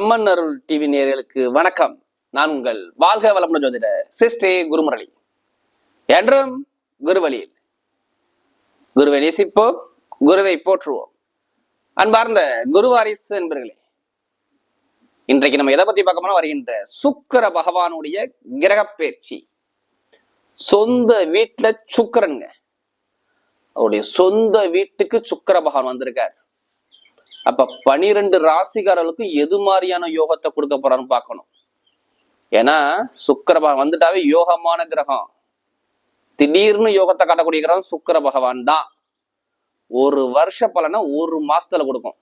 அம்மன் அருள் TV நேர்களுக்கு வணக்கம். நான் உங்கள் வாழ்க வளமுடன் ஜோதிட சிஸ்டே குருமுரளி. என்றும் குருவழியில். குருவை நேசிப்போம் குருவை போற்றுவோம். அன்பார்ந்த குருவாரிஸ் என்பர்களே இன்றைக்கு நம்ம எதை பத்தி பார்க்கணும் வருகின்ற சுக்கிர பகவானுடைய கிரக பயிற்சி. சொந்த வீட்டுல சுக்கரனுங்க. அவருடைய சொந்த வீட்டுக்கு சுக்கிர பகவான் வந்திருக்கார். அப்ப பனிரெண்டு ராசிக்காரர்களுக்கு எது மாதிரியான யோகத்தை கொடுக்க போறான்னு பார்க்கணும். ஏன்னா சுக்கர பகவான் வந்துட்டாவே யோகமான கிரகம். திடீர்னு யோகத்தை காட்டக்கூடிய கிரகம் சுக்கர பகவான் தான். ஒரு வருஷ பலனை ஒரு மாசத்துல கொடுக்கும்.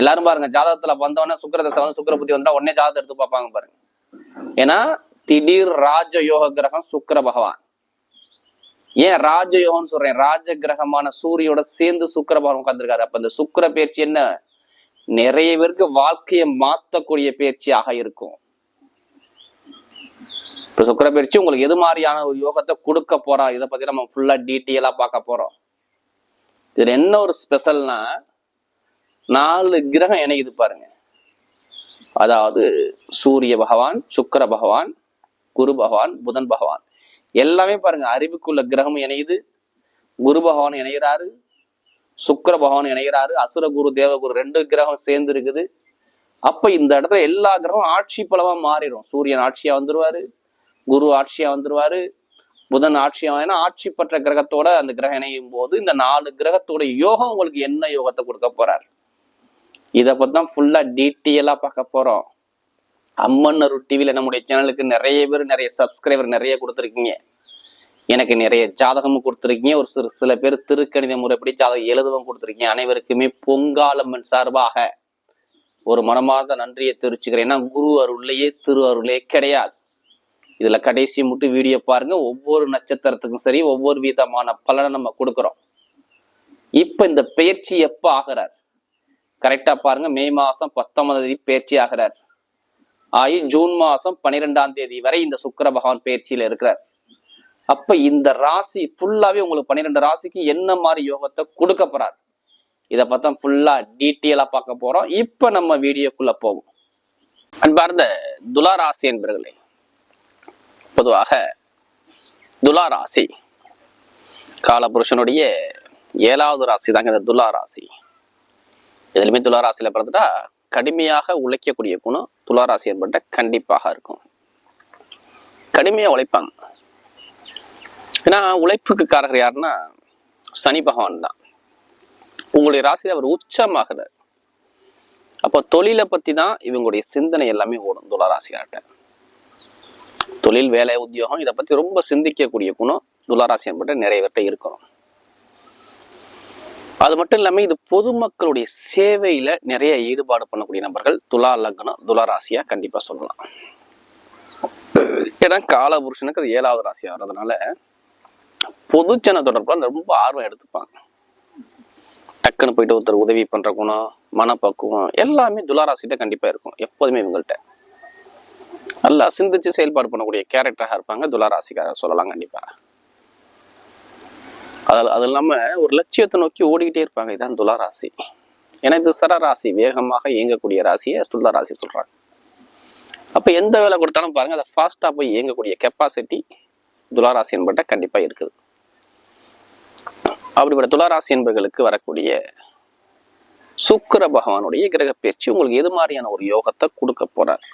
எல்லாரும் பாருங்க ஜாதகத்துல வந்தவொடனே சுக்கர தசை வந்து சுக்கர புத்தி வந்தா உடனே ஜாதகத்தை எடுத்து பார்ப்பாங்க பாருங்க. ஏன்னா திடீர் ராஜ யோக கிரகம் சுக்கிர பகவான். ஏன் ராஜயோகம்னு சொல்றேன். ராஜ கிரகமான சூரியோட சேர்ந்து சுக்கர பகவான் உட்கார்ந்துருக்காரு. அப்ப இந்த சுக்கிர பயிற்சி என்ன? நிறைய பேருக்கு வாழ்க்கையை மாத்தக்கூடிய பயிற்சியாக இருக்கும். இப்ப சுக்கிர பயிற்சி உங்களுக்கு எது மாதிரியான ஒரு யோகத்தை கொடுக்க போறா? இதை பத்தி நம்ம ஃபுல்லா டீட்டெயிலா பார்க்க போறோம். இதுல என்ன ஒரு ஸ்பெஷல்னா நாலு கிரகம் இணையுது பாருங்க. அதாவது சூரிய பகவான் சுக்கிர பகவான் குரு பகவான் புதன் பகவான். எல்லாமே பாருங்க அறிவுக்குள்ள கிரகம் இணையுது குரு பகவான் இணைகிறாரு சுக்கர பகவான் இணைகிறாரு அசுர குரு தேவகுரு ரெண்டு கிரகம் சேர்ந்து இருக்குது. அப்ப இந்த இடத்துல எல்லா கிரகம் ஆட்சி பலமா மாறிடும். சூரியன் ஆட்சியா வந்துருவாரு குரு ஆட்சியா வந்துருவாரு புதன் ஆட்சியா ஏன்னா ஆட்சி பெற்ற கிரகத்தோட அந்த கிரகம் இணையும் போது இந்த நாலு கிரகத்தோட யோகம் உங்களுக்கு என்ன யோகத்தை கொடுக்க போறாரு? இதை பத்தி தான் ஃபுல்லா டீட்டெயிலா பார்க்க போறோம். அம்மன் அருள் டிவியில நம்முடைய சேனலுக்கு நிறைய பேர் நிறைய சப்ஸ்கிரைபர் நிறைய கொடுத்துருக்கீங்க. எனக்கு நிறைய ஜாதகமும் கொடுத்துருக்கீங்க. ஒரு சிறு சில பேர் திருக்கணித முறைப்படி ஜாதகம் எழுதவும் கொடுத்துருக்கீங்க. அனைவருக்குமே பொங்காலம்மன் சார்பாக ஒரு மனமார்ந்த நன்றியை தெரிவிச்சுக்கிறேன். ஏன்னா குரு அருள்லையே திரு அருளே கிடையாது. இதுல கடைசி மட்டும் வீடியோ பாருங்க. ஒவ்வொரு நட்சத்திரத்துக்கும் சரி ஒவ்வொரு விதமான பலனை நம்ம கொடுக்குறோம். இப்ப இந்த பயிற்சி எப்ப ஆகிறார்? கரெக்டா பாருங்க. மே மாசம் பத்தொன்பதாம் தேதி பயிற்சி ஆகிறார். ஆகி ஜூன் மாசம் பன்னிரெண்டாம் தேதி வரை இந்த சுக்கர பகவான் பயிற்சியில இருக்கிறார். அப்ப இந்த ராசி ஃபுல்லாவே உங்களுக்கு பன்னிரெண்டு ராசிக்கு என்ன மாதிரி யோகத்தை கொடுக்க போறார்? இதை பார்த்தா ஃபுல்லா டீட்டெயிலா பார்க்க போறோம். இப்ப நம்ம வீடியோக்குள்ள போவோம். அன்பார்ந்த துலா ராசி என்பர்களே பொதுவாக துலா ராசி காலபுருஷனுடைய ஏழாவது ராசி தாங்க இந்த துலா ராசி எதுலையுமே துலா ராசியில பிறந்துட்டா கடுமையாக உழைக்கக்கூடிய குணம் துளாராசி ஏற்பட்ட கண்டிப்பாக இருக்கும். கடுமையா உழைப்பாங்க. ஏன்னா உழைப்புக்கு காரகர் யாருன்னா சனி பகவான் தான். உங்களுடைய ராசியில் அவர் உச்சமாகிறார். அப்போ தொழிலை பற்றி தான் இவங்களுடைய சிந்தனை எல்லாமே ஓடும் துளாராசியார்கிட்ட. தொழில் வேலை உத்தியோகம் இதை பத்தி ரொம்ப சிந்திக்கக்கூடிய குணம் துளாராசி என்பட்ட நிறைய பேர்கிட்ட இருக்கணும். அது மட்டும் இல்லாமல் இது பொதுமக்களுடைய சேவையில நிறைய ஈடுபாடு பண்ணக்கூடிய நபர்கள் துலா லக்னம் துலா ராசியா கண்டிப்பா சொல்லலாம். ஏன்னா காலபுருஷனுக்கு அது ஏழாவது ராசியா வர்றதுனால பொதுஜன தொடர்புல ரொம்ப ஆர்வம் எடுத்துப்பாங்க. டக்குன்னு போயிட்டு ஒருத்தர் உதவி பண்ற குணம் மனப்பக்குவம் எல்லாமே துளாராசிட்ட கண்டிப்பா இருக்கும் எப்போதுமே இவங்கள்ட்ட. நல்லா சிந்திச்சு செயல்பாடு பண்ணக்கூடிய கேரக்டராக இருப்பாங்க துளாராசிக்காரர் சொல்லலாம் கண்டிப்பா. அதில் அது இல்லாம ஒரு லட்சியத்தை நோக்கி ஓடிக்கிட்டே இருப்பாங்க. இதான் துளாராசி ஏன்னா இது சர ராசி. வேகமாக இயங்கக்கூடிய ராசியை துலா ராசி சொல்றாங்க. அப்ப எந்த வேலை கொடுத்தாலும் பாருங்க அதை ஃபாஸ்டா போய் இயங்கக்கூடிய கெப்பாசிட்டி துளாராசி என்பட்ட கண்டிப்பா இருக்குது. அப்படிப்பட்ட துளாராசி என்பர்களுக்கு வரக்கூடிய சுக்கர பகவானுடைய கிரக பேச்சு உங்களுக்கு எது மாதிரியான ஒரு யோகத்தை கொடுக்க போறார்?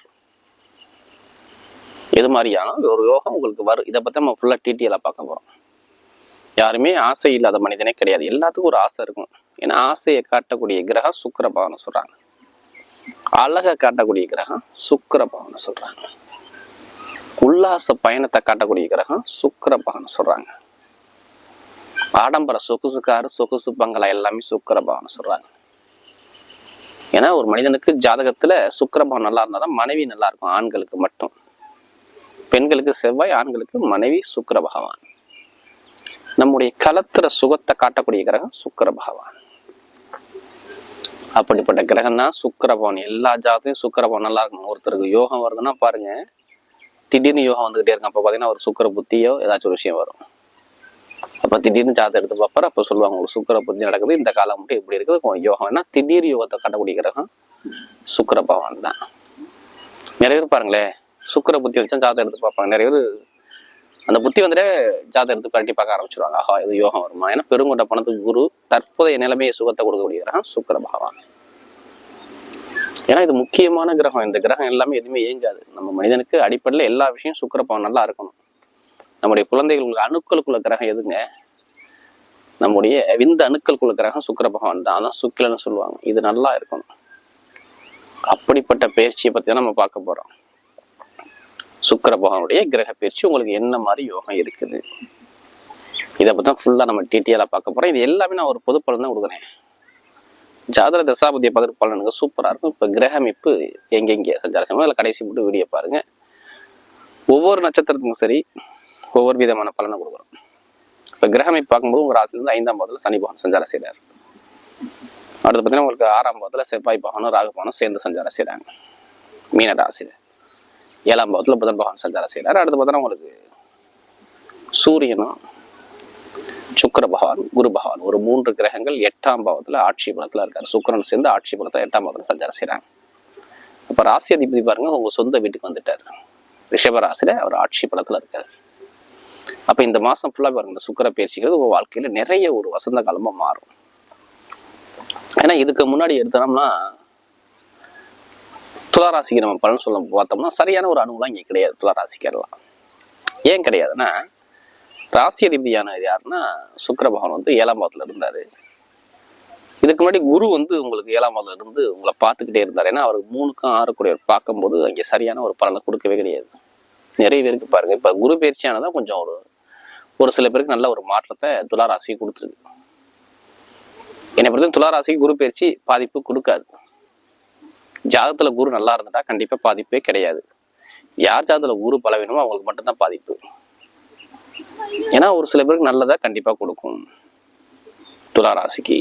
எது மாதிரியான ஒரு யோகம் உங்களுக்கு வரும் இதை பத்தி நம்ம ஃபுல்லா டீட்டெயிலாக பார்க்க போறோம். யாருமே ஆசை இல்லாத மனிதனே கிடையாது. எல்லாத்துக்கும் ஒரு ஆசை இருக்கும். ஏன்னா ஆசையை காட்டக்கூடிய கிரகம் சுக்கிர பவனை சொல்றாங்க. அழகை காட்டக்கூடிய கிரகம் சுக்கிர பவனை சொல்றாங்க. உல்லாச பயணத்தை காட்டக்கூடிய கிரகம் சுக்கிர பவனை சொல்றாங்க. ஆடம்பர சொகுசுக்காரு சொகுசு பங்களா எல்லாமே சுக்கிர பவனை சொல்றாங்க. ஏன்னா ஒரு மனிதனுக்கு ஜாதகத்துல சுக்கிர பவன் நல்லா இருந்தாதான் மனைவி நல்லா இருக்கும் ஆண்களுக்கு மட்டும். பெண்களுக்கு செவ்வாய் ஆண்களுக்கு மனைவி சுக்கிர பகவான் நம்முடைய களத்திர சுகத்தை காட்டக்கூடிய கிரகம் சுக்கர பகவான். அப்படிப்பட்ட கிரகம் தான் சுக்கரபவன் எல்லா ஜாதத்தையும் சுக்கரபவன் நல்லா இருக்கணும். ஒருத்தருக்கு யோகம் வருதுன்னா பாருங்க திடீர்னு யோகம் வந்துகிட்டே இருக்கும். அப்போ பார்த்தீங்கன்னா ஒரு சுக்கர புத்தியோ ஏதாச்சும் ஒரு விஷயம் வரும். அப்போ திடீர்னு ஜாதகம் எடுத்து பார்ப்பாரு. அப்போ சொல்லுவாங்க ஒரு சுக்கர புத்தி நடக்குது. இந்த காலம் மட்டும் இப்படி இருக்குது. யோகம் வேணா திடீர் யோகத்தை காட்டக்கூடிய கிரகம் சுக்கிர பகவான் தான். நிறைய பேர் பாருங்களேன் சுக்கிர புத்தி வச்சா ஜாதகம் எடுத்து பார்ப்பாங்க. நிறைய பேர் அந்த புத்தி வந்துட்டு ஜாதகம் எடுத்து பரட்டி பார்க்க ஆரம்பிச்சிருவாங்க. ஆஹா இது யோகம் வருமா? ஏன்னா பெருங்கொண்ட பணத்துக்கு குரு தற்போதைய நிலைமையை சுகத்தை கொடுக்கக்கூடிய கிரகம் சுக்கர பகவான். ஏன்னா இது முக்கியமான கிரகம். இந்த கிரகம் எல்லாமே எதுவுமே இயங்காது. நம்ம மனிதனுக்கு அடிப்படையில் எல்லா விஷயம் சுக்கர பகவான் நல்லா இருக்கணும். நம்முடைய குழந்தைகளுக்கு அணுக்களுக்குள்ள கிரகம் எதுங்க? நம்முடைய விந்த அணுக்களுக்குள்ள கிரகம் சுக்கிர பகவான் தான். அதான் சுக்கிலன்னு சொல்லுவாங்க. இது நல்லா இருக்கணும். அப்படிப்பட்ட பயிற்சியை பத்தி தான் நம்ம பார்க்க போறோம். சுக்கர பகவானுடைய கிரக பயிற்சி உங்களுக்கு என்ன மாதிரி யோகம் இருக்குது? இதை பற்றி தான் நம்ம டீட்டெயிலாக பார்க்க போகிறோம் இது எல்லாமே நான் ஒரு பொது பலன் தான் கொடுக்குறேன். ஜாதக தசாபதியை பதில் பலனுங்க சூப்பராக இருக்கும். இப்போ கிரக அமைப்பு எங்கெங்கே? சஞ்சார அதில் கடைசி மட்டும் வீடியோ பாருங்கள் ஒவ்வொரு நட்சத்திரத்துக்கும் சரி ஒவ்வொரு விதமான பலனை கொடுக்குறோம். இப்போ கிரக அமைப்பு பார்க்கும்போது உங்கள் ராசிலேருந்து ஐந்தாம் பாவத்தில் சனி பகவான் சஞ்சாரம் செய்கிறார் அடுத்து பார்த்தீங்கன்னா உங்களுக்கு ஆறாம் பாவத்தில் செவ்வாய் பகவானும் ராகு பகவானும் சேர்ந்து சஞ்சாரம் செய்கிறாங்க மீன ராசியில். ஏழாம் பாவத்தில் புதன் பகவான் சஞ்சாரம் செய்கிறார் அடுத்து பார்த்தோன்னா உங்களுக்கு சூரியனும் சுக்கிர பகவான் குரு பகவான் ஒரு மூன்று கிரகங்கள் எட்டாம் பாவத்துல ஆட்சி பலத்துல இருக்காரு. சுக்கரன் சேர்ந்து ஆட்சி பலத்தை எட்டாம் பாவத்தில் சஞ்சாரம் செய்கிறாங்க அப்ப ராசி அதிபதி பாருங்க உங்க சொந்த வீட்டுக்கு வந்துட்டாரு. ரிஷபராசியில் அவர் ஆட்சி பலத்துல இருக்காரு. அப்ப இந்த மாசம் ஃபுல்லா பாருங்க இந்த சுக்கிர பயிற்சிகள் உங்க வாழ்க்கையில நிறைய ஒரு வசந்த காலமா மாறும். ஏன்னா இதுக்கு முன்னாடி எடுத்தோம்னா துளாராசிக்கு நம்ம பலன் சொல்ல பார்த்தோம்னா சரியான ஒரு அனுகூலம் இங்கே கிடையாது துளாராசிக்கெல்லாம் ஏன் கிடையாதுன்னா ராசி அதிபதியானவர் யாருன்னா சுக்கர பகவான் வந்து ஏழாம் பாவத்துல இருந்தார். இதுக்கு முன்னாடி குரு வந்து உங்களுக்கு ஏழாம் பாவத்துல இருந்து உங்களை பார்த்துக்கிட்டே இருந்தார். ஏன்னா அவர் மூணுக்கும் ஆறு கூடியவர் பார்க்கும்போது அங்கே சரியான ஒரு பலனை கொடுக்கவே கிடையாது. நிறைய பேருக்கு பாருங்க இப்போ குரு பயிற்சியானதான் கொஞ்சம் ஒரு ஒரு சில பேருக்கு நல்ல ஒரு மாற்றத்தை துளாராசி கொடுத்துருக்கு. என்னை பொறுத்த துளாராசிக்கு குரு பயிற்சி பாதிப்பு கொடுக்காது. ஜாதகத்துல குரு நல்லா இருந்துட்டா கண்டிப்பா பாதிப்பே கிடையாது. யார் ஜாதகத்துல குரு பலவீனமோ அவங்களுக்கு மட்டும்தான் பாதிப்பு. ஏன்னா ஒரு சில பேருக்கு நல்லதா கண்டிப்பா கொடுக்கும். துலா ராசிக்கு.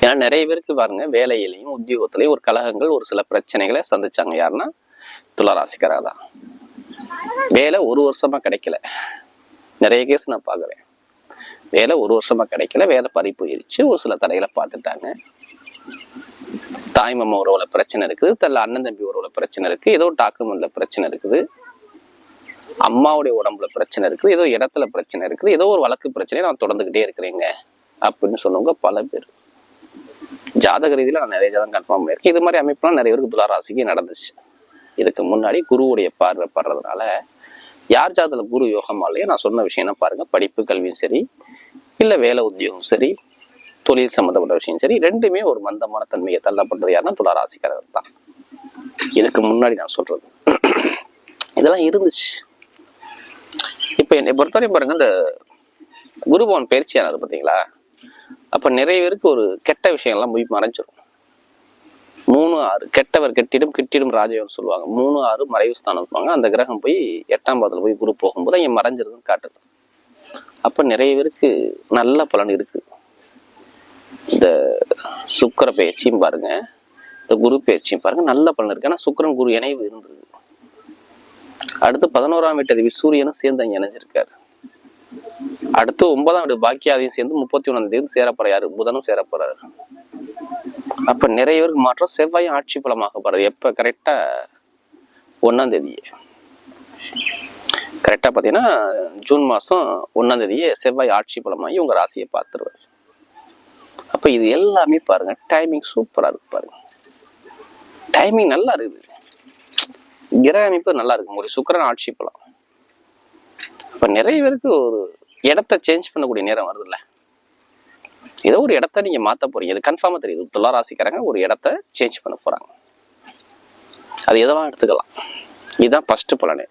ஏன்னா நிறைய பேருக்கு பாருங்க வேலையிலையும் உத்தியோகத்திலையும் ஒரு கழகங்கள் ஒரு சில பிரச்சனைகளை சந்திச்சாங்க. யாருன்னா துலாராசிக்காரதா தான். வேலை ஒரு வருஷமா கிடைக்கல. நிறைய கேஸ் நான் பாக்குறேன் வேலை ஒரு வருஷமா கிடைக்கல. வேலை பறி போயிருச்சு. ஒரு சில தடைகளை பார்த்துட்டாங்க. தாய் மாமா உறவுல பிரச்சனை இருக்குது தல்ல அண்ணன் தம்பி உறவுல பிரச்சனை இருக்கு ஏதோ டாக்குமெண்ட்ல பிரச்சனை இருக்குது அம்மாவுடைய உடம்புல பிரச்சனை இருக்குது ஏதோ இடத்துல பிரச்சனை இருக்குது ஏதோ ஒரு வழக்கு பிரச்சனையை நான் தொடர்ந்துகிட்டே இருக்கிறேங்க அப்படின்னு சொன்னவங்க பல பேர். ஜாதக ரீதியில நான் நிறைய ஜாதகம் கன்ஃபார்ம் பண்ணியிருக்கேன். இது மாதிரி அமைப்புலாம் நிறைய பேருக்கு துளாராசிக்கு நடந்துச்சு. இதுக்கு முன்னாடி குருவுடைய பார்வை படுறதுனால யார் ஜாதகத்தில் குரு யோகமா நான் சொன்ன விஷயம் பாருங்க படிப்பு கல்வியும் சரி இல்ல வேலை உத்தியோகம் சரி தொழில் சம்மந்தப்பட்ட விஷயம். சரி ரெண்டுமே ஒரு மந்தமான தன்மையை தள்ளப்பட்டது யாருன்னா துளாராசிக்காரர் தான். இதுக்கு முன்னாடி நான் சொல்றது. இதெல்லாம் இருந்துச்சு. இப்போ என்னை பொறுத்தவரையும் பாருங்க இந்த குருபவன் பயிற்சியானது பார்த்தீங்களா? அப்போ நிறைய பேருக்கு ஒரு கெட்ட விஷயங்கள்லாம் போய் மறைஞ்சிடும் மூணு ஆறு கெட்டவர் கெட்டிடும் கிட்டிடும் ராஜயோகம் சொல்லுவாங்க. மூணு ஆறு மறைவு ஸ்தானம் சொல்லுவாங்க. அந்த கிரகம் போய் எட்டாம் பாதத்தில் போய் குரு போகும்போது என் மறைஞ்சிருதுன்னு காட்டுது. அப்போ நிறைய பேருக்கு நல்ல பலன் இருக்குது இந்த சுக்கர பயிற்சியும் பாருங்க. இந்த குரு பயிற்சியும் பாருங்க. நல்ல பலன் இருக்கு. ஆனா சுக்கரன் குரு இணைவு இருந்தது அடுத்து பதினோராம் வீட்டு அதிபதி சூரியனும் சேர்ந்து அங்க இணைஞ்சிருக்காரு. அடுத்து ஒன்பதாம் வீடு பாக்கியாதையும் சேர்ந்து முப்பத்தி ஒண்ணாம் தேதி சேரப்போறாரு. புதனும் சேரப்போறாரு. அப்ப நிறைய பேருக்கு மாற்றம். செவ்வாயும் ஆட்சி பலமாக போறாரு. எப்ப? கரெக்டா ஒன்னாம் தேதியே. கரெக்டா பாத்தீங்கன்னா ஜூன் மாசம் ஒன்னாம் தேதியே செவ்வாய் ஆட்சி பலமாகி உங்க ராசியை பார்த்துருவாரு. அப்போ இது எல்லாமே பாருங்க டைமிங் சூப்பரா இருக்கு பாருங்க. டைமிங் நல்லா இருக்குது. கிரக அமைப்பு நல்லா இருக்கு. ஒரு சுக்கரன் ஆட்சி பலம். அப்ப நிறைய பேருக்கு ஒரு இடத்த சேஞ்ச் பண்ணக்கூடிய நேரம் வருதுல்ல. ஏதோ ஒரு இடத்த நீங்க மாத்த போறீங்க. இது கன்ஃபார்மாக தெரியுது. துலா ஒரு இடத்த சேஞ்ச் பண்ண போறாங்க. அது எதெல்லாம் எடுத்துக்கலாம். இதுதான் ஃபஸ்ட்டு பலனே.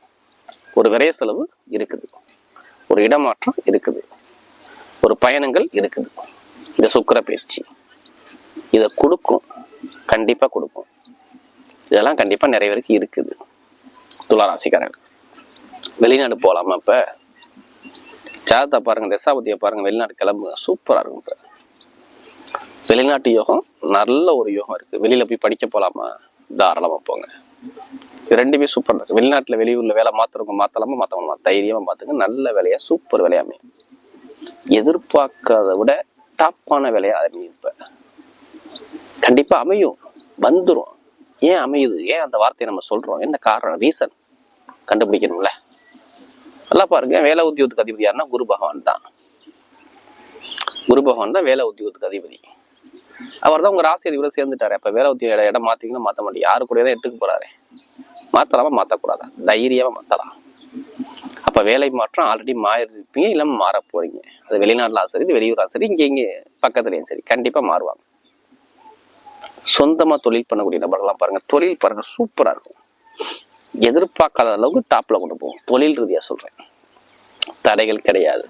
ஒரு விரைய செலவு இருக்குது. ஒரு இடமாற்றம் இருக்குது. ஒரு பயணங்கள் இருக்குது. இந்த சுக்கிர பயிற்சி. இதை கொடுக்கும். கண்டிப்பாக கொடுக்கும். இதெல்லாம் கண்டிப்பாக நிறைய பேருக்கு இருக்குது துளாராசிக்காரங்க வெளிநாடு போகலாமா இப்போ? ஜாதகத்தை பாருங்க தசாபதியை பாருங்க வெளிநாடு கிளம்புங்க. சூப்பரா இருக்கும் இப்போ. வெளிநாட்டு யோகம் நல்ல ஒரு யோகம் இருக்கு. வெளியில போய் படிக்க போகலாமா தாராளமாக போங்க. ரெண்டுமே சூப்பர் இருக்குது வெளிநாட்டில் வெளியூர்ல வேலை மாற்றுறவங்க மாற்றலாமா மாத்தவங்க தைரியமாக பார்த்துங்க நல்ல வேலையா சூப்பர் வேலையாமே எதிர்பார்க்காத விட டாப்பான வேலையா அமையும் கண்டிப்பா அமையும். வந்துரும். ஏன் அமையுது? ஏன் அந்த வார்த்தையை நம்ம சொல்றோம்? என்ன காரணம்? ரீசன் கண்டுபிடிக்கணும்ல. நல்லா பாருங்க. வேலை உத்தியோகத்துக்கு அதிபதி யாருன்னா குரு பகவான் தான். குரு பகவான் தான் வேலை உத்தியோகத்துக்கு அதிபதி. அவர் தான் உங்க ராசி அதிபரை சேர்ந்துட்டாரு. அப்ப வேலை உத்தியோக இடம் மாத்தீங்கன்னா மாத்த மாட்டேன் யாரு கூட தான் எட்டுக்கு போறாரு? மாத்தலாமா? மாத்தக்கூடாதா? தைரியமா மாத்தலாம். அப்ப வேலை மாற்றம் ஆல்ரெடி மாறிருப்பீங்க இல்ல மாற போறீங்க. அது வெளிநாட்டுல சரி இது வெளியூரா சரி இங்க இங்க பக்கத்துலயும் சரி கண்டிப்பா மாறுவாங்க. சொந்தமா தொழில் பண்ணக்கூடிய நபர்கள்லாம் பாருங்க தொழில் பாருங்க சூப்பரா இருக்கும். எதிர்பார்க்காத அளவுக்கு டாப்ல கொண்டு போகும். தொழில் ரீதியா சொல்றேன். தடைகள் கிடையாது.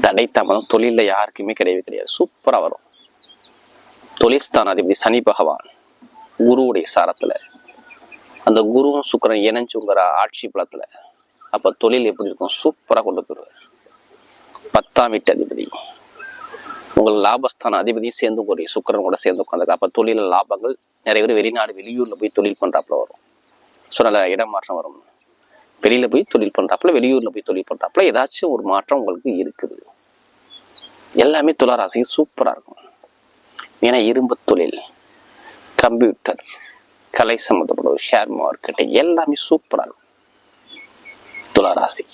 தடை தாமதம் தொழிலில் யாருக்குமே கிடையவே கிடையாது. சூப்பரா வரும். தொழில் ஸ்தானாதிபதி சனி பகவான் குருவுடைய சாரத்துல. அந்த குருவும் சுக்கரன் இணைஞ்சுங்கிற ஆட்சி பலத்துல. அப்ப தொழில் எப்படி இருக்கும்? சூப்பரா கொண்டு போயிருவார் பத்தாம் வீட்டு அதிபதி. உங்கள் லாபஸ்தான அதிபதியும் சேர்ந்து கூடிய சுக்கரன் கூட சேர்ந்து உட்காந்துருக்கு அப்ப தொழில லாபங்கள் நிறைய பேர் வெளிநாடு வெளியூர்ல போய் தொழில் பண்றாப்புல வரும். ஸோ நல்ல இடம் மாற்றம் வரும். வெளியில போய் தொழில் பண்றாப்புல வெளியூர்ல போய் தொழில் பண்றாப்புல ஏதாச்சும் ஒரு மாற்றம் உங்களுக்கு இருக்குது. எல்லாமே துளாராசி சூப்பரா இருக்கும். ஏன்னா இரும்பு தொழில் கம்ப்யூட்டர் கலை சம்மந்தப்பட்ட ஷேர் மார்க்கெட்டு எல்லாமே சூப்பராக இருக்கும். துளாராசி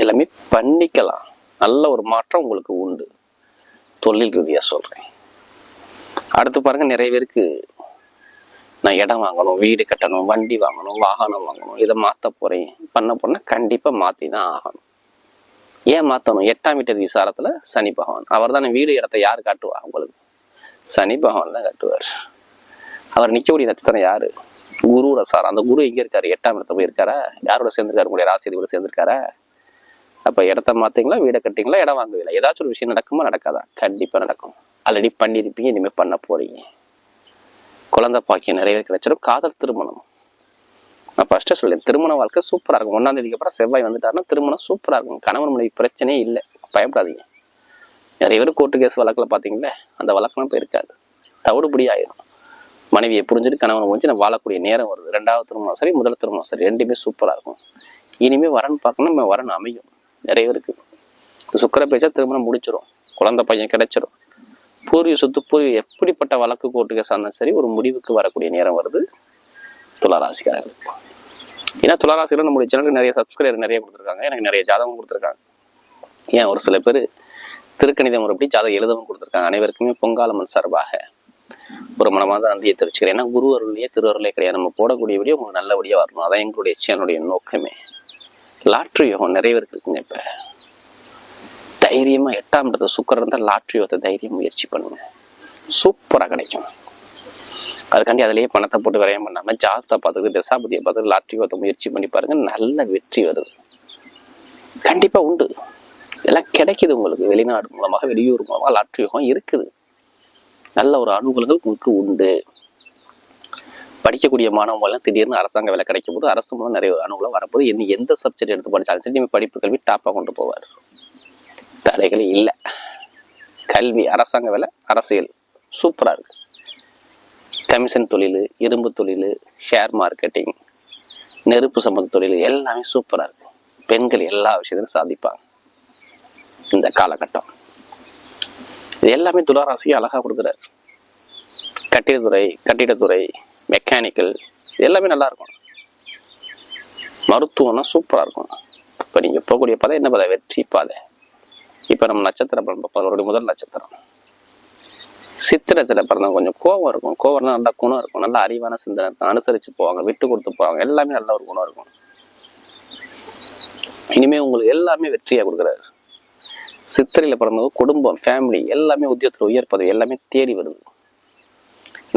எல்லாமே பண்ணிக்கலாம். நல்ல ஒரு மாற்றம் உங்களுக்கு உண்டு. தொழில் ரீதியா சொல்றேன். அடுத்து பாருங்க நிறைய பேருக்கு நான் இடம் வாங்கணும் வீடு கட்டணும் வண்டி வாங்கணும் வாகனம் வாங்கணும் இதை மாற்ற போறேன். பண்ண போனால் கண்டிப்பா மாற்றி தான் ஆகணும். ஏன் மாத்தணும்? எட்டாம் வீட்டு விசாரத்துல சனி பகவான். அவர் தானே வீடு இடத்த யார் காட்டுவா? உங்களுக்கு. சனி பகவான் தான் கட்டுவார். அவர் நிற்கக்கூடிய நட்சத்திரம் யாரு? குருவோட சார் அந்த குரு எங்கே இருக்காரு? எட்டாம் இடத்த போய் இருக்காரா யாரோட சேர்ந்திருக்காரு? உங்களுடைய ராசியோட சேர்ந்திருக்காரா? அப்ப இடத்த மாத்தீங்களா வீடை கட்டிங்களா இடம் வாங்குவீங்களா ஏதாச்சும் ஒரு விஷயம் நடக்குமா? நடக்காதா? கண்டிப்பா நடக்கும். ஆல்ரெடி பண்ணியிருப்பீங்க இனிமேல் பண்ண போறீங்க. குழந்தை பாக்கியம் நிறைய பேர் கிடைச்சிடும் காதல் திருமணம். நான் ஃபஸ்ட்டே சொல்லேன் திருமண வாழ்க்கை சூப்பரா இருக்கும். ஒன்றாம் தேதிக்கு அப்புறம் செவ்வாய் வந்துட்டாருன்னா திருமணம் சூப்பராக இருக்கும். கணவன் மனைவி பிரச்சனையே இல்லை. பயப்படாதீங்க. நிறைய பேர் கோர்ட்டு கேஸ் வழக்கில் பார்த்தீங்களே அந்த வழக்கெல்லாம் போய் இருக்காது தவிடுபடி ஆயிரும். மனைவியை புரிஞ்சுட்டு கணவனை புரிஞ்சு நம்ம வாழக்கூடிய நேரம் வருது. ரெண்டாவது திருமணம் சரி முதல் திருமணம் சரி. ரெண்டுமே சூப்பராக இருக்கும். இனிமேல் வரன் பார்க்கணும் நம்ம வரன் அமையும். நிறைய பேருக்கு. சுக்கர பேச்சா திருமணம் முடிச்சிடும் குழந்தை பையன் கிடைச்சிடும் பூர்வீக சொத்து பூர்வீக எப்படிப்பட்ட வழக்கு கோர்ட்டு கேஸ் சரி ஒரு முடிவுக்கு வரக்கூடிய நேரம் வருது. துளாராசிக்காரர்களுக்கு. ஏன்னா துளாராசியில் நம்மளுடைய சேனலுக்கு நிறைய சப்ஸ்கிரைபர் நிறைய கொடுத்துருக்காங்க. எனக்கு நிறைய ஜாதகம் கொடுத்துருக்காங்க. ஏன்? ஒரு சில பேர் திருக்கணித முறைப்படி ஜாதகம் எழுதவும் கொடுத்துருக்காங்க. அனைவருக்குமே பொங்காலம்மன் சார்பாக ஒரு தான் நன்றியை தெரிவிச்சுக்கிறேன் ஏன்னா குரு அருளையே திருவருளே கிடையாது. நம்ம போடக்கூடிய வீடியோ உங்களுக்கு நல்லபடியாக வரணும். அதான் எங்களுடைய சேனலுடைய நோக்கமே. லாட்ரி யோகம் நிறைய இருக்குங்க இப்போ. தைரியமா எட்டாம் இடத்துல சுக்கரம் இருந்தால் லாட்ரி யோகத்தை தைரியம் முயற்சி பண்ணுங்க. சூப்பரா கிடைக்கும். அதுக்காண்டி அதுலயே பணத்தை போட்டு விரையம் பண்ணாம ஜாஸ்தா பார்த்துக்கு தசாபதியை பார்த்து லாட்ரி யோகத்தை முயற்சி பண்ணி பாருங்க நல்ல வெற்றி வருது. கண்டிப்பா உண்டு. இதெல்லாம் கிடைக்குது உங்களுக்கு. வெளிநாடு மூலமாக வெளியூர் மூலமாக லாட்ரி யோகம் இருக்குது. நல்ல ஒரு அனுகூலங்கள் உங்களுக்கு உண்டு. படிக்கக்கூடிய மாணவர்கள் திடீர்னு அரசாங்க வேலை கிடைக்கும் போது அரசு மூலம் நிறைய ஒரு அனுகூலம் வரப்போது என்ன எந்த சப்ஜெக்ட் எடுத்து படித்தாலும் சரி நீங்கள் படிப்பு கல்வி டாப்பாக கொண்டு போவார். தடைகளே இல்லை. கல்வி அரசாங்க வேலை அரசியல். சூப்பராக இருக்கு. கமிஷன் தொழில் இரும்பு தொழில் ஷேர் மார்க்கெட்டிங் நெருப்பு சம்பந்த தொழில் எல்லாமே சூப்பராக இருக்கு. பெண்கள் எல்லா விஷயத்திலும் சாதிப்பாங்க. இந்த காலகட்டம். இது எல்லாமே துளாராசியை அழகா கொடுக்குறாரு. கட்டிடத்துறை கட்டிடத்துறை மெக்கானிக்கல் இது எல்லாமே நல்லா இருக்கும். மருத்துவம்னா சூப்பராக இருக்கும். இப்போ நீங்க போகக்கூடிய பாதை என்ன பாதை? வெற்றி பாதை. இப்போ நம்ம நட்சத்திரம் பார்ப்போம் அவருடைய முதல் நட்சத்திரம். சித்திரத்தில் பிறந்தவங்க கொஞ்சம் கோவம் இருக்கும். கோவம்னா நல்லா குணம் இருக்கும். நல்ல அறிவான சிந்தனை இருக்கும். அனுசரித்து போவாங்க விட்டு கொடுத்து போவாங்க. எல்லாமே நல்ல ஒரு குணம் இருக்கும். இனிமேல் உங்களுக்கு எல்லாமே வெற்றியாக கொடுக்குறாரு. சித்திரையில் பிறந்தவங்க குடும்பம் ஃபேமிலி எல்லாமே உத்தியோகத்தில் உயர் பதவி எல்லாமே தேடி வருது.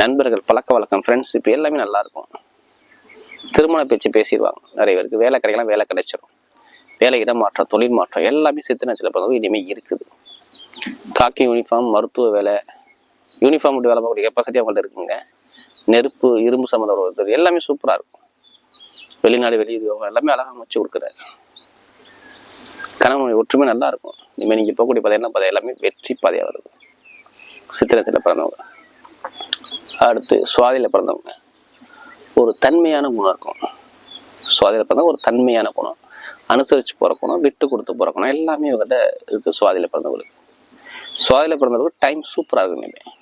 நண்பர்கள் பழக்க வழக்கம் ஃப்ரெண்ட்ஷிப் எல்லாமே நல்லா இருக்கும். திருமண பேச்சு பேசிடுவாங்க. நிறைய பேருக்கு வேலை கிடைக்கலாம் வேலை கிடைச்சிரும். வேலை இடம் மாற்றம் தொழில் மாற்றம் எல்லாமே சித்தனச்சில் பிறந்தவங்க இனிமேல் இருக்குது. காக்கி யூனிஃபார்ம் மருத்துவ வேலை யூனிஃபார்ம் வேலை பார்க்கக்கூடிய கெப்பாசிட்டி அவங்கள்ட்ட இருக்குங்க. நெருப்பு இரும்பு சம்மந்தம் எல்லாமே சூப்பராக இருக்கும். வெளிநாடு வெளியுறவு எல்லாமே அழகாக அமைச்சு கொடுக்குறாரு. கணவனுடைய ஒற்றுமை நல்லா இருக்கும் இனிமேல் நீங்கள் போகக்கூடிய பாதை என்ன? பாதை எல்லாமே வெற்றி பாதையாக வருது. சித்திரத்தில் பிறந்தவங்க. அடுத்து சுவாதியில் பிறந்தவங்க. ஒரு தன்மையான குணம் இருக்கும். சுவாதியில் பிறந்தவங்க ஒரு தன்மையான குணம். அனுசரித்து போகிற குணம் விட்டு கொடுத்து போகிற குணம் எல்லாமே இவங்ககிட்ட இருக்குது சுவாதியில் பிறந்தவங்களுக்கு. சுவாதியில் பிறந்தவங்களுக்கு டைம் சூப்பராக இருக்கும் இனிமேல்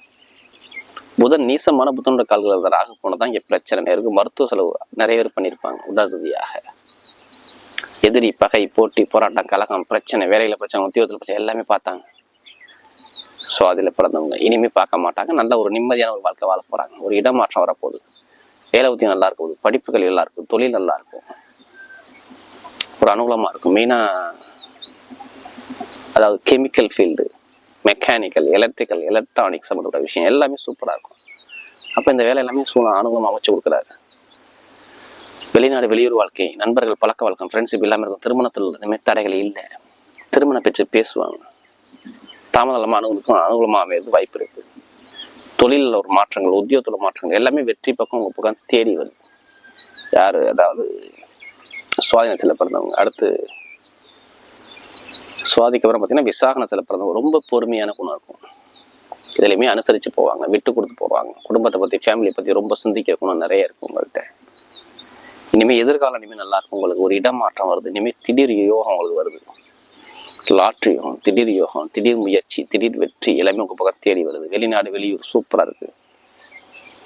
புதன் நீசமான புதனோட கால்கள் ராகு போனதான் இங்கே பிரச்சனை இருக்குது மருத்துவ செலவு நிறைய பேர் பண்ணியிருப்பாங்க உடல் ரீதியாக. எதிரி பகை போட்டி போராட்டம் கலகம் பிரச்சனை வேலையில பிரச்சனை உத்தியோகத்தில் பிரச்சனை எல்லாமே பார்த்தாங்க. ஸோ அதில் பிறந்தவங்க இனிமே பார்க்க மாட்டாங்க. நல்ல ஒரு நிம்மதியான ஒரு வாழ்க்கை வாழ போகிறாங்க ஒரு இடமாற்றம் வரப்போகுது. வேலை உத்தியம் நல்லா இருக்கும் படிப்புகள் நல்லா இருக்கும் தொழில் நல்லா இருக்கும். ஒரு அனுகூலமாக இருக்கும். மெயினாக அதாவது chemical field mechanical electrical electronics சம்மந்தப்பட்ட விஷயம் எல்லாமே சூப்பராக இருக்கும். அப்போ இந்த வேலை எல்லாமே சூழல் அனுகூலமாக அமைச்சு கொடுக்குறாரு. வெளிநாடு வெளியூர் வாழ்க்கை நண்பர்கள் பழக்க வழக்கம் ஃப்ரெண்ட்ஷிப் இல்லாமல் இருக்கும். திருமணத்தில் இனிமேல் தடைகள் இல்லை. திருமண பேச்சு பேசுவாங்க. தாமதமாக அனுகூலக்கும் அனுகூலமாக அமையிறது வாய்ப்பு இருக்குது தொழிலில் ஒரு மாற்றங்கள் உத்தியோகத்தில் மாற்றங்கள் எல்லாமே வெற்றி பக்கம் உங்கள் பக்கம் தேடி வருது. யார் அதாவது சுவாதினத்தில் பிறந்தவங்க அடுத்து சுவாதிக்கு அப்புறம் பார்த்தீங்கன்னா விசாகனத்தில் பிறந்தவங்க ரொம்ப பொறுமையான குணம் இருக்கும். இதுலையுமே அனுசரித்து போவாங்க விட்டு கொடுத்து போவாங்க. குடும்பத்தை பற்றி ஃபேமிலியை பற்றி ரொம்ப சிந்திக்கிற குணம் நிறைய இருக்கும் உங்கள்கிட்ட இனிமேல் எதிர்காலம் இனிமேல் நல்லா இருக்கும். உங்களுக்கு ஒரு இடமாற்றம் வருது. இனிமேல் திடீர் யோகம் உங்களுக்கு வருது. லாட்ரி யோகம் திடீர் யோகம் திடீர் முயற்சி திடீர் வெற்றி எல்லாமே உங்கள் பக்கம் தேடி வருது. வெளிநாடு வெளியூர் சூப்பராக இருக்குது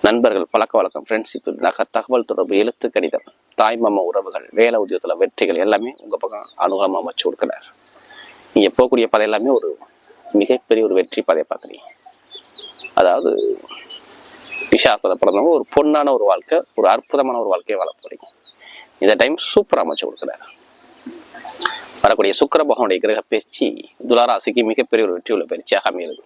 நண்பர்கள் பழக்க வழக்கம் ஃப்ரெண்ட்ஷிப் நக தகவல் தொடர்பு எழுத்து கடிதம் தாய்மாம உறவுகள் வேலை உத்தியோகத்தில் வெற்றிகள் எல்லாமே உங்கள் பக்கம் அனுகூலமாக வச்சு கொடுக்குறாரு. நீங்கள் போகக்கூடிய பாதை எல்லாமே ஒரு மிகப்பெரிய ஒரு வெற்றி பாதையை பார்க்குறீங்க. அதாவது விஷாசத்தை பிறந்தவங்க ஒரு பொண்ணான ஒரு வாழ்க்கை ஒரு அற்புதமான ஒரு வாழ்க்கையை வாழ போறீங்க. இந்த டைம் சூப்பரா அமைச்சு கொடுக்குறாரு. வரக்கூடிய சுக்கர பகவானுடைய கிரக பேச்சு துளாராசிக்கு மிகப்பெரிய ஒரு வெற்றி உள்ள பயிற்சியாக அமைகிறது.